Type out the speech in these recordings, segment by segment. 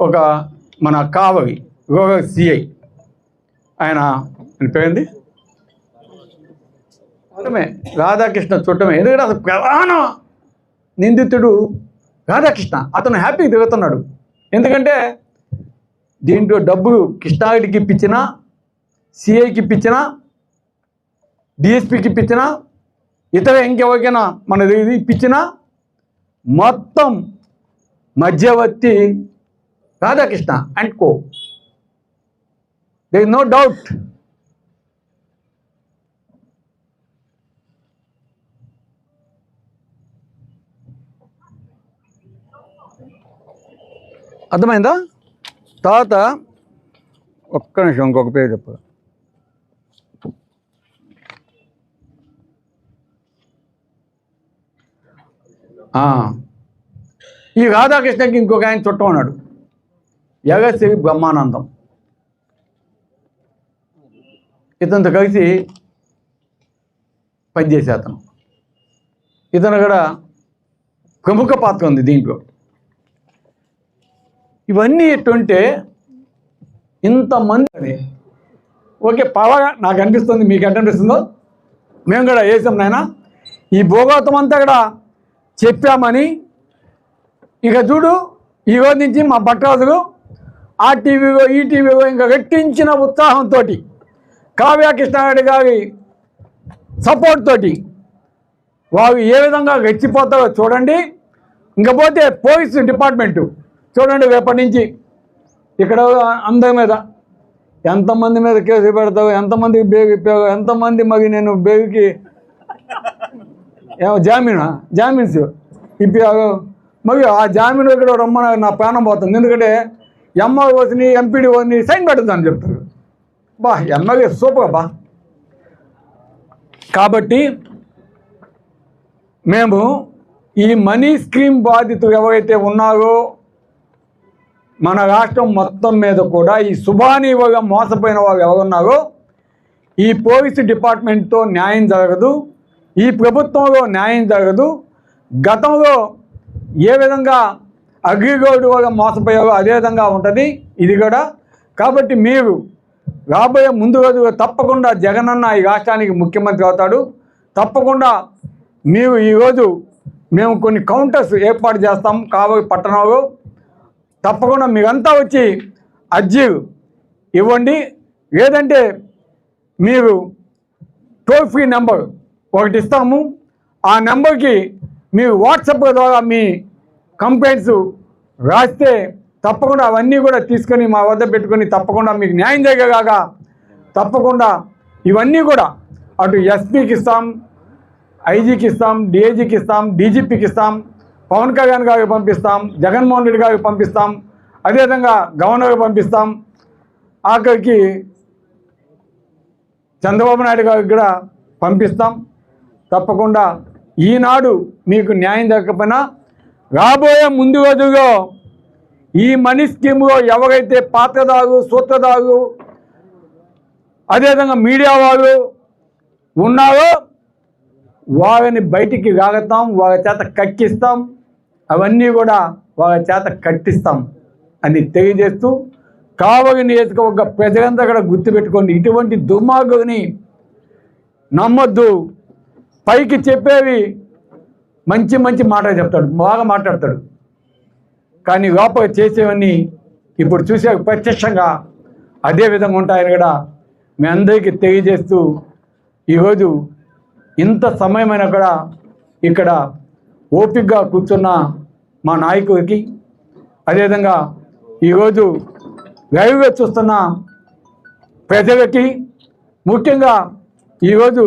ఒక మన కావవి సిఐ ఆయన ఆయన పేరేంది? రాధాకృష్ణ చుట్టమే. ఎందుకంటే అసలు ప్రధాన నిందితుడు రాధాకృష్ణ. అతను హ్యాపీగా తిరుగుతున్నాడు. ఎందుకంటే దీంట్లో డబ్బులు కృష్ణారెడ్డికి ఇప్పించినా సిఐకి ఇప్పించినా డిఎస్పికి ఇప్పించినా ఇతర ఇంకెవరికైనా మన ఇది ఇప్పించినా మొత్తం మధ్యవర్తి రాధాకృష్ణ అండ్ కో. దే నో డౌట్ అర్థమైందా? తర్వాత ఒక్క నిమిషం ఇంకొక పేరు చెప్పు. ఆ, ఈ రాధాకృష్ణకి ఇంకొక ఆయన చుట్టం ఉన్నాడు. యగశ్రీ బ్రహ్మానందం. ఇతనితో కలిసి పనిచేసే అతను. ఇతను కూడా ప్రముఖ పాత్ర ఉంది దీంట్లో. ఇవన్నీ ఎటుంటే ఇంతమంది అని ఓకే పవర్ నాకు అనిపిస్తుంది మీకు ఎంత అనిపిస్తుందో? మేము కూడా వేసాం నాయన. ఈ భూగోతం అంతా కూడా చెప్పామని ఇక చూడు ఈ రోజు నుంచి మా భట్టాదులు ఆ టీవీలో ఈ టీవీలో ఇంకా రెట్టించిన ఉత్సాహంతో కావ్య కృష్ణారెడ్డి గారి సపోర్ట్ తోటి వారు ఏ విధంగా రెచ్చిపోతారో చూడండి. ఇంకపోతే పోలీసు డిపార్ట్మెంటు చూడండి రేపటి నుంచి ఇక్కడ అందరి మీద ఎంతమంది మీద కేసు పెడతావు ఎంతమందికి బేగు ఇప్పావు ఎంతమంది మరి నేను బేగుకి ఏమో జామీనా జామీన్స్ ఇప్పావు? మరి ఆ జామీన్ ఇక్కడ రమ్మని నా ప్రాణం పోతుంది. ఎందుకంటే ఎంఆ ఎంపీడీఓని ఎంపీడీ వచ్చిని సైన్ పెట్టదని చెప్తారు. బా ఎమ్మెల్యే సూపర్ బా. కాబట్టి మేము ఈ మనీ స్కీమ్ బాధితులు ఎవరైతే ఉన్నారో మన రాష్ట్రం మొత్తం మీద కూడా ఈ శుభానివగా మోసపోయిన వాళ్ళు ఎవరున్నారో ఈ పోలీసు డిపార్ట్మెంట్తో న్యాయం జరగదు. ఈ ప్రభుత్వంలో న్యాయం జరగదు. గతంలో ఏ విధంగా అగ్రిగోల్డ్ వల్ల మోసపోయారో అదే విధంగా ఉంటుంది. ఇది కూడా. కాబట్టి మీరు రాబోయే ముందు రోజు తప్పకుండా జగనన్న ఈ రాష్ట్రానికి ముఖ్యమంత్రి అవుతాడు. తప్పకుండా మీరు ఈరోజు మేము కొన్ని కౌంటర్స్ ఏర్పాటు చేస్తాం కాబోయే పట్టణంలో తప్పకుండా మీరంతా వచ్చి అర్జీ ఇవ్వండి. లేదంటే మీరు టోల్ ఫ్రీ నెంబర్ ఒకటి ఇస్తాము. ఆ నెంబర్కి మీ వాట్సాప్ ద్వారా మీ కంప్లైంట్స్ రాస్తే తప్పకుండా అవన్నీ కూడా తీసుకొని మా వద్ద పెట్టుకొని తప్పకుండా మీకు న్యాయం జరిగేలాగా తప్పకుండా ఇవన్నీ కూడా అటు ఎస్పీకి ఇస్తాం ఐజీకి ఇస్తాం డిఐజీకి ఇస్తాం డీజీపీకి ఇస్తాం పవన్ కళ్యాణ్ గారికి పంపిస్తాం జగన్మోహన్ రెడ్డి గారికి పంపిస్తాం అదేవిధంగా గవర్నర్కి పంపిస్తాం. ఆఖరికి చంద్రబాబు నాయుడు గారికి కూడా పంపిస్తాం. తప్పకుండా ఈనాడు మీకు న్యాయం జరగకపోయినా రాబోయే ముందు రోజుల్లో ఈ మనీ స్కీమ్లో ఎవరైతే పాత్రదారు సూత్రదారు అదేవిధంగా మీడియా వాళ్ళు ఉన్నారో వారిని బయటికి రాగతాం వారి చేత కక్కిస్తాం అవన్నీ కూడా వారి చేత కట్టిస్తాం అని తెలియజేస్తూ కావలి నియోజకవర్గ ప్రజలంతా కూడా గుర్తుపెట్టుకోండి ఇటువంటి దుర్మార్గుని నమ్మొద్దు. పైకి చెప్పేవి మంచి మంచి మాటలు చెప్తాడు బాగా మాట్లాడతాడు. కానీ లోపల చేసేవన్నీ ఇప్పుడు చూసే ప్రత్యక్షంగా అదే విధంగా ఉంటాయని కూడా మీ అందరికీ తెలియజేస్తూ ఈరోజు ఇంత సమయమైనా కూడా ఇక్కడ ఓపికగా కూర్చున్న మా నాయకుడికి అదేవిధంగా ఈరోజు లైవ్గా చూస్తున్న ప్రజలకి ముఖ్యంగా ఈరోజు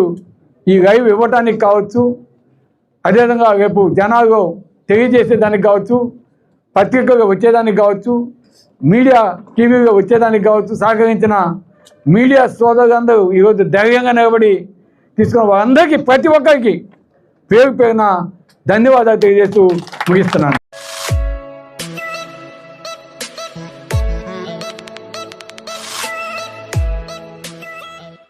ఈ లైవ్ ఇవ్వటానికి కావచ్చు అదేవిధంగా రేపు జనాలు తెలియజేసేదానికి కావచ్చు పత్రికగా వచ్చేదానికి కావచ్చు మీడియా టీవీగా వచ్చేదానికి కావచ్చు సహకరించిన మీడియా సోదరులందరూ ఈరోజు ధైర్యంగా నిలబడి తీసుకున్న వారందరికీ ప్రతి ఒక్కరికి పేరు పేరున ధన్యవాదాలు తెలియజేస్తూ ముగిస్తున్నాను.